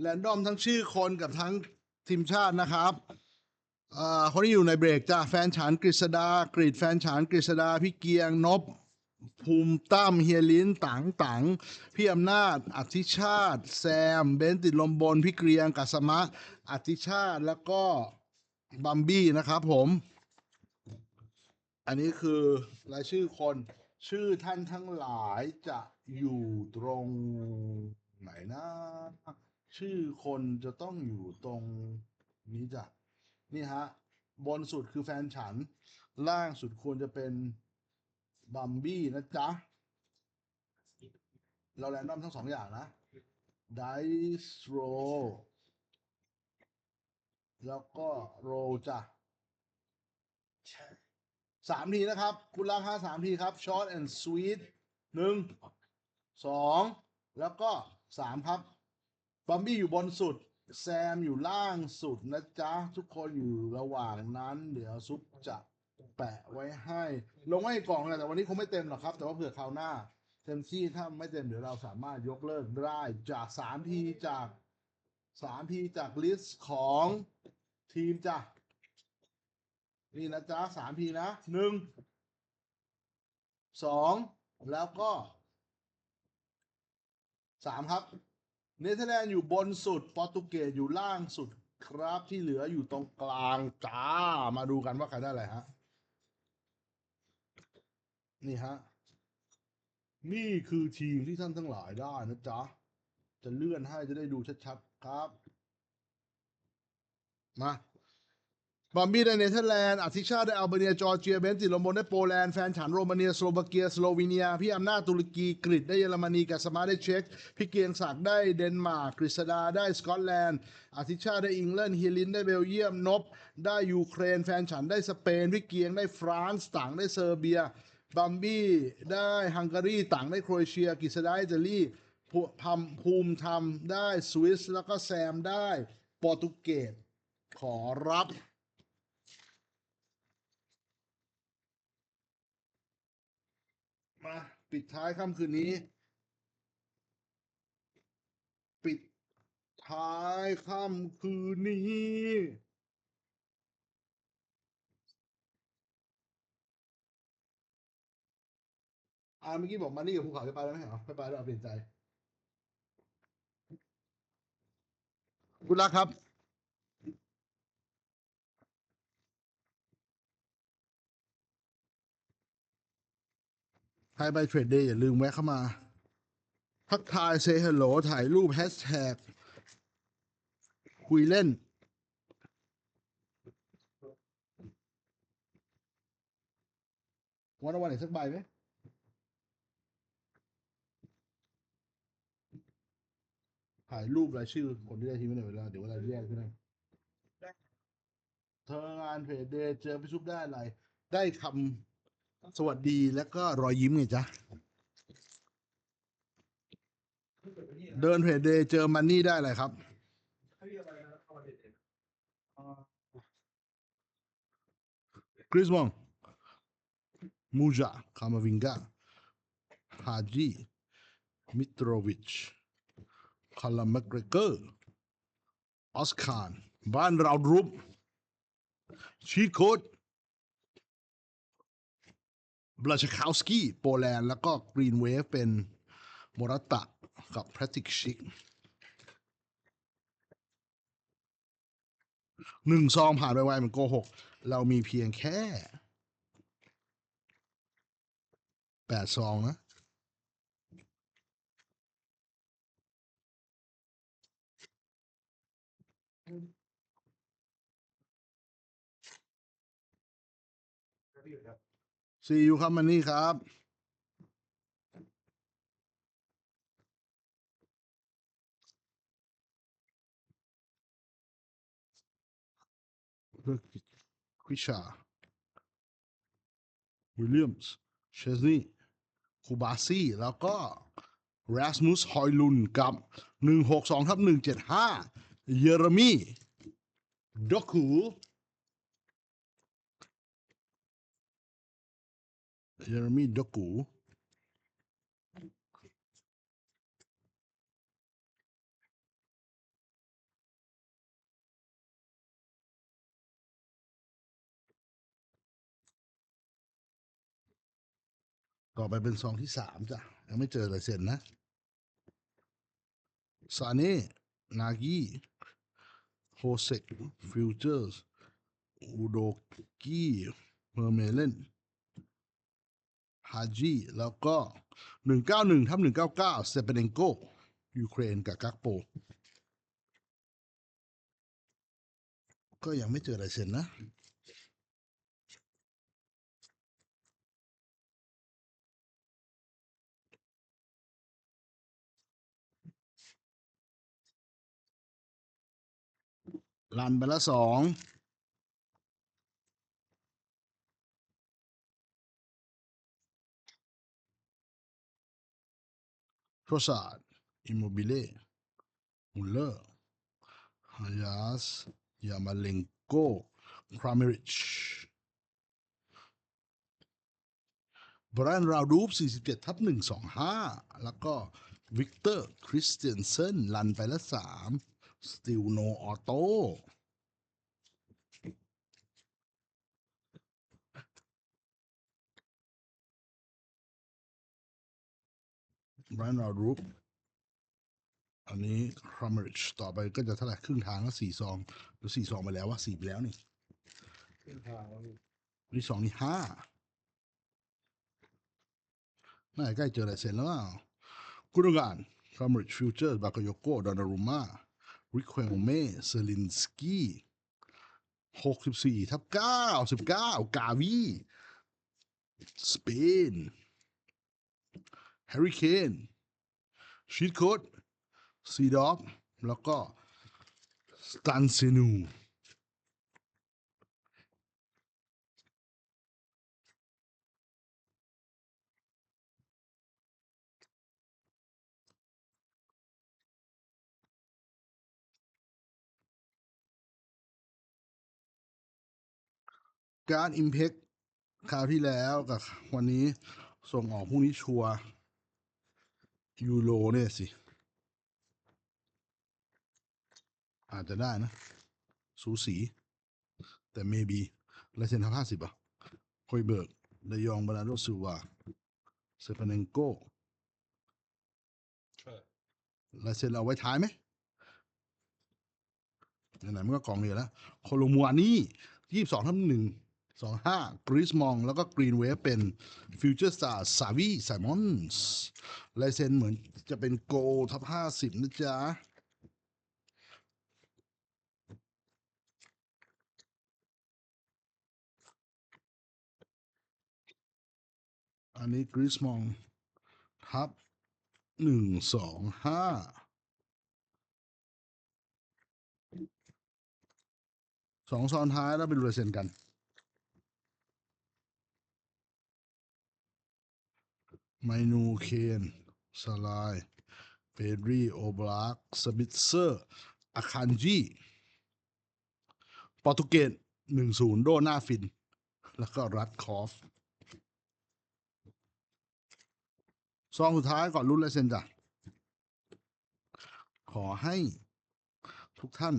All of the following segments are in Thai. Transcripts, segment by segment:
แรนดอมทั้งชื่อคนกับทั้งทีมชาตินะครับอ่าคนที่อยู่ในเบรกจ้ะแฟนฉันกฤษดากรีดแฟนฉันกฤษดาพี่เกียงนบภูมิตั้มเฮียลินตังตังพี่อำนาจอธิชาติ แซม เบนติดลมบน พี่เกรียงกัสมะอธิชาติแล้วก็บัมบี้นะครับผม อันนี้คือรายชื่อคนชื่อท่านทั้งหลายจะอยู่ตรงไหนนะ ชื่อคนจะต้องอยู่ตรงนี้จ้ะนี่ฮะ บนสุดคือแฟนฉัน ล่างสุดควรจะเป็นบัมบี้นะจ๊ะ เราแรนดอมทั้งสองอย่างนะ dice roll แล้วก็ roll จ้ะสามทีนะครับ คุณล่างห้าสามทีครับ short and sweet หนึ่งสองแล้วก็สามครับ บัมบี้อยู่บนสุด แซมอยู่ล่างสุดนะจ๊ะ ทุกคนอยู่ระหว่างนั้น เดี๋ยวซุปจะแปะไว้ให้ ลงไว้ในกล่องเลยแต่วันนี้คงไม่เต็มหรอกครับ แต่ว่าเผื่อคราวหน้า เต็มที่ถ้าไม่เต็มเดี๋ยวเราสามารถยกเลิกได้จากสามทีจากสามทีจากลิสต์ของทีมจ้ะนี่นะจ๊ะสามทีนะหนึ่งสองแล้วก็สามครับ เนเธอร์แลนด์อยู่บนสุดโปรตุเกสอยู่ล่างสุดครับที่เหลืออยู่ตรงกลางจ้า มาดูกันว่าใครได้อะไรฮะ นี่ฮะ นี่คือทีมที่ท่านทั้งหลายได้นะจ๊ะ จะเลื่อนให้จะได้ดูชัดๆครับ มา บอมบี้ได้เนเธอร์แลนด์อธิชาติได้อัลเบเนียจอร์เจียเบนติลโมนได้โปแลนด์แฟนฉันโรมาเนียสโลวาเกียสโลวีเนียพี่อำนาจตุรกีกรีกได้เยอรมนีกัสมาได้เช็กพี่เกียงศักดิ์ได้เดนมาร์กกฤษดาได้สกอตแลนด์อธิชาติได้อังกฤษเฮลินได้เบลเยียมนบได้ยูเครน แฟนฉันได้สเปนพี่เกียงได้ฟรานซ์ต่างได้เซอร์เบียบัมบี้ได้ฮังการีต่างได้โครเอเชียกฤษดาได้อิตาลีพัมภูมิธรรมได้สวิสแล้วก็แซมได้โปรตุเกสขอรับ มาปิดท้ายค่ำคืนนี้ ปิดท้ายค่ำคืนนี้ อ่าเมื่อกี้บอกมานี่กับภูเขาจะไปแล้วไหม่ใช่เหรอไม่ไปแล้วเอาเปลี่ยนใจ คุณรักครับ ใครไปเทรดเดย์อย่าลืมแวะเข้ามา ทักทายเซฮัลโหลถ่ายรูปแฮชแท็กคุยเล่น วันละวันไหนสักใบไหมถ่ายรูปรายชื่อ คนที่ได้ทีมไม่ได้เวลา เดี๋ยวเวลาแยกขึ้นให้เธองานเพจเดย์เจอพี่ซุปได้อะไร ได้คำ สวัสดีแล้วก็รอยยิ้มไงจ๊ะ เดินเพจเดย์เจอมันนี่ได้อะไรครับ คริสมองมูจาคามาวิงกาฮาจีมิตรวิชคาลามักเกรเกอร์ออสคานบ้านเรารุปชีโคด บลาชคาวสกี้โปแลนด์แล้วก็กรีนเวฟเป็นโมรตตะกับแพทริกชิกหนึ่งซองผ่านไปไวเหมือนโกหก เรามีเพียงแค่แปดซองนะ ซีอูครับมันนี่ครับควิชาวิลเลียมส์เชสนีคูบาซี่แล้วก็รัสมุสฮอยลุนกับ 162ทับ175 เยเรมีด็อคู เยอรมีดกูต่อไปเป็นซองที่สามจ้ะ ยังไม่เจอเลยเซ็นนะซาเน่นากี้โฮเซกฟิวเจอร์สอูโดกี้เฮอร์เมเลน ฮาจีแล้วก็หนึ่งเก้าหนึ่งทับหนึ่งเก้าเก้าเซเปเนโกยูเครนกับกักโป ก็ยังไม่เจอลายเซ็นนะลันไปละสองาเมริชบรานราดูฟ47 ทับ 125 แล้วก็วิกเตอร์ คริสเตียนเซนลันไปละสามสติลโนออโต้ บรานราวดูฟอันนี้คราเมริชต่อไปก็จะเท่าไหร่ครึ่งทางก็สี่ซองหรือสี่ซองไปแล้วว่าสี่ไปแล้วนี่ขึ้นทางแล้วพี่นี่สองนี่ห้าน่าจะใกล้เจอลายเซ็นแล้วเปล่ากุนการคาร์มริชฟิวเจอร์บากโยโกดอนารุมาริคเวโอเมเซลินสกี้หกสิบสี่ทับเก้าสิบเก้ากาวีสเปน แฮร์รี่เคนชีตโคดซีดอฟแล้วก็สตันเซนูการอิมเพกคราวที่แล้วกับวันนี้ส่งออกพรุ่งนี้ชัวร์ ยูโรเนี่ยสิ อาจจะได้นะ สูสี แต่ maybe ลายเซ็นทับห้าสิบอะคอยเบิร์กเดยองบานาโดซิลวาเซปเนงโกใช่ลายเซ็นเอาไว้ท้ายไหมไหนๆมันก็กองเดียวแล้ว โคโลมัวนี่ยี่สิบสองทับหนึ่ง สองห้ากริสมอง แล้วก็กรีนเวฟเป็นฟิวเจอร์สตาร์ซาวีไซมอนส์ลายเซ็นเหมือนจะเป็นโกลทับห้าสิบนะจ๊ะอันนี้กริสมอง ทับหนึ่งสองห้าสองซ้อนท้ายแล้วไปดูลายเซ็นกัน ไมนูเคนสลายเปดรีโอบลักสบิทเซอร์อาคันจีโปรตุเกสหนึ่งศูนย์โดหน้าฟิน แล้วก็รัดคอฟซองสุดท้ายก่อนรุ่นและเซ็นจ้ะขอให้ทุกท่าน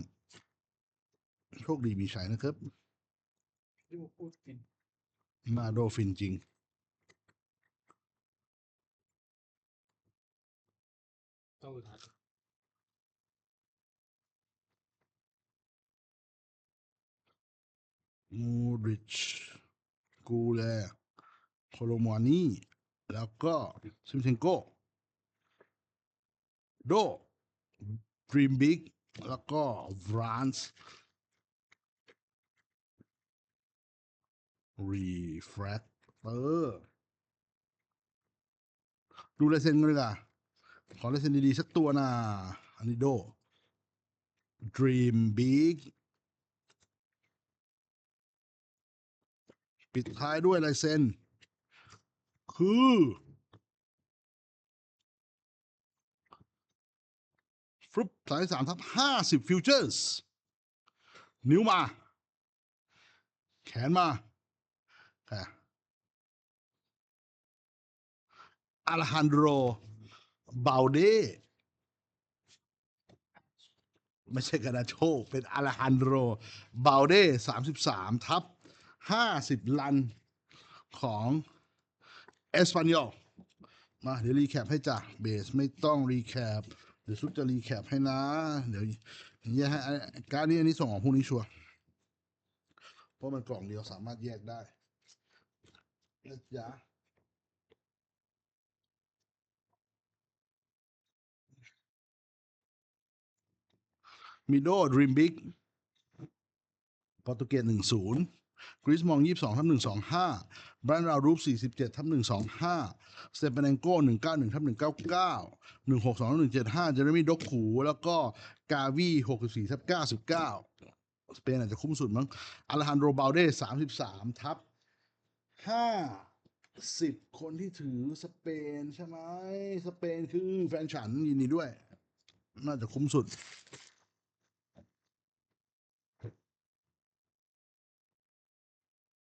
โชคดีมีชัยนะครับที่ผมพูดกินมาโดฟินจริง ต้องสุดท้ายมูริชกูแลโคโลมวานี่แล้วก็ซิมเชนโกโดดรีมบิ๊กแล้วก็ฟรานซ์รีแฟรคเตอร์ดูลายเซ็นกันเลยค่ะ ขอเลายเซนดีๆสักตัวนะอันนี้โด Dream Big ปิดท้ายด้วยลายเซ็น คือฟลุปสายสามทับห้าสิบฟิวเจอร์สนิ้วมา แขนมาค่ะอาลฮันโดร บาเดไม่ใช่กานาโชเป็นอาลฮันโดรบาเดสามสิบสามทับห้าสิบลันของเอสปันยอลมาเดี๋ยวรีแคปให้จ้ะเบสไม่ต้องรีแคปเดี๋ยวซุปจะรีแคปให้นะ เดี๋ยวแยกให้การนี้อันนี้ส่งของพวกนี้ชัวเพราะมันกล่องเดียวสามารถแยกได้นะจ๊ะ มิโดดรีมบิ๊กโปรตุเกสหนึ่งศูนย์กริสมองยี่สองทับหนึ่งสองห้าแบรันรารูปสี่สิบเจ็ดทับหนึ่งสองห้าสเตปเปนงโก้หนึ่งเก้าหนึ่งทับหนึ่งเก้าเก้าหนึ่งหกสองหนึ่งเจ็ดห้าเจเรมี่ด็อกขูแล้วก็กาวีหกสิบสี่ทับเก้าสิบเก้าสเปนอาจจะคุ้มสุดมั้งอล h ฮันโดบาลเดสามสิบสามทับห้าสิบคนที่ถือสเปนใช่ไหมสเปนคือแฟนฉันยินดีด้วย น่าจะคุ้มสุด